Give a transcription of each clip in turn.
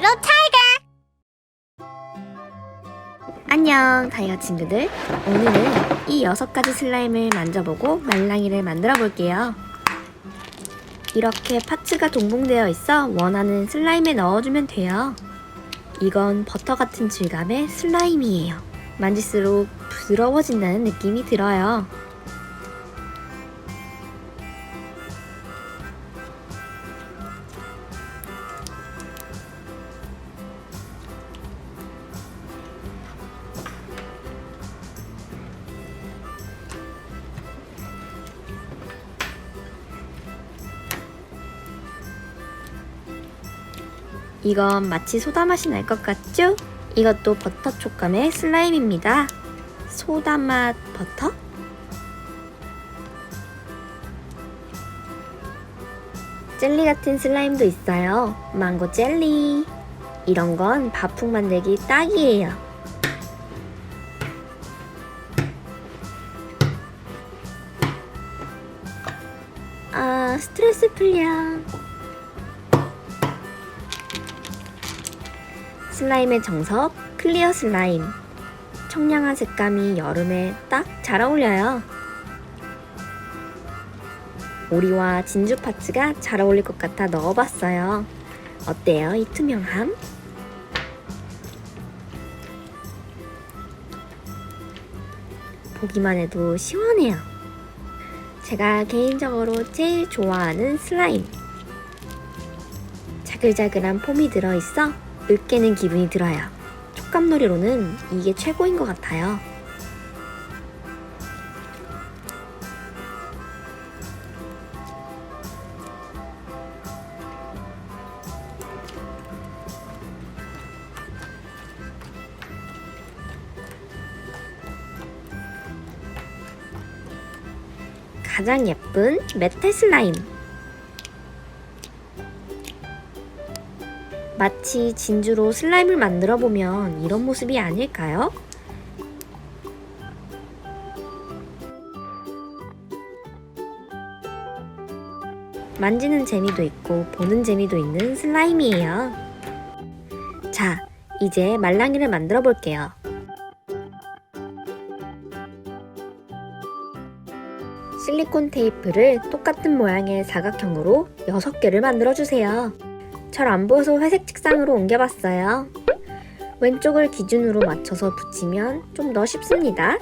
Little Tiger. 안녕 다이어 친구들. 오늘은 이 여섯 가지 슬라임을 만져보고 말랑이를 만들어 볼게요. 이렇게 파츠가 동봉되어 있어 원하는 슬라임에 넣어주면 돼요. 이건 버터 같은 질감의 슬라임이에요. 만질수록 부드러워진다는 느낌이 들어요 이건 마치 소다 맛이 날 것 같죠? 이것도 버터 촉감의 슬라임입니다. 소다 맛 버터? 젤리 같은 슬라임도 있어요. 망고 젤리. 이런 건 밥풍 만들기 딱이에요. 아, 스트레스 풀려. 슬라임의 정석, 클리어 슬라임. 청량한 색감이 여름에 딱 잘 어울려요. 오리와 진주 파츠가 잘 어울릴 것 같아 넣어봤어요. 어때요, 이 투명함? 보기만 해도 시원해요. 제가 개인적으로 제일 좋아하는 슬라임. 자글자글한 폼이 들어있어 으깨는 기분이 들어요. 촉감놀이로는 이게 최고인 것 같아요. 가장 예쁜 메탈 슬라임. 마치 진주로 슬라임을 만들어 보면 이런 모습이 아닐까요? 만지는 재미도 있고 보는 재미도 있는 슬라임이에요. 자, 이제 말랑이를 만들어 볼게요. 실리콘 테이프를 똑같은 모양의 사각형으로 6개를 만들어 주세요. 잘 안 보여서 회색 책상으로 옮겨봤어요. 왼쪽을 기준으로 맞춰서 붙이면 좀 더 쉽습니다.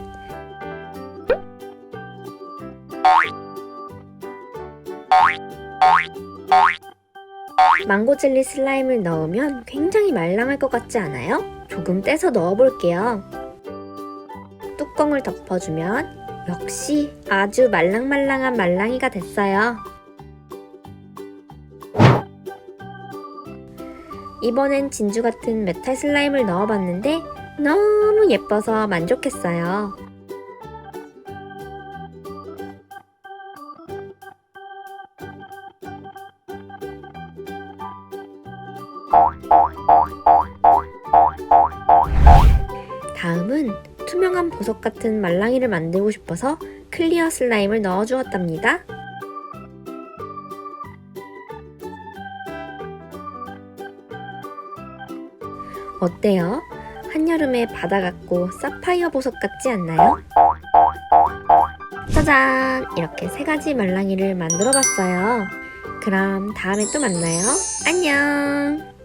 망고 젤리 슬라임을 넣으면 굉장히 말랑할 것 같지 않아요? 조금 떼서 넣어볼게요. 뚜껑을 덮어주면 역시 아주 말랑말랑한 말랑이가 됐어요. 이번엔 진주 같은 메탈 슬라임을 넣어봤는데 너무 예뻐서 만족했어요. 다음은 투명한 보석 같은 말랑이를 만들고 싶어서 클리어 슬라임을 넣어주었답니다. 어때요? 한여름에 바다 같고 사파이어 보석 같지 않나요? 짜잔! 이렇게 세 가지 말랑이를 만들어 봤어요. 그럼 다음에 또 만나요. 안녕!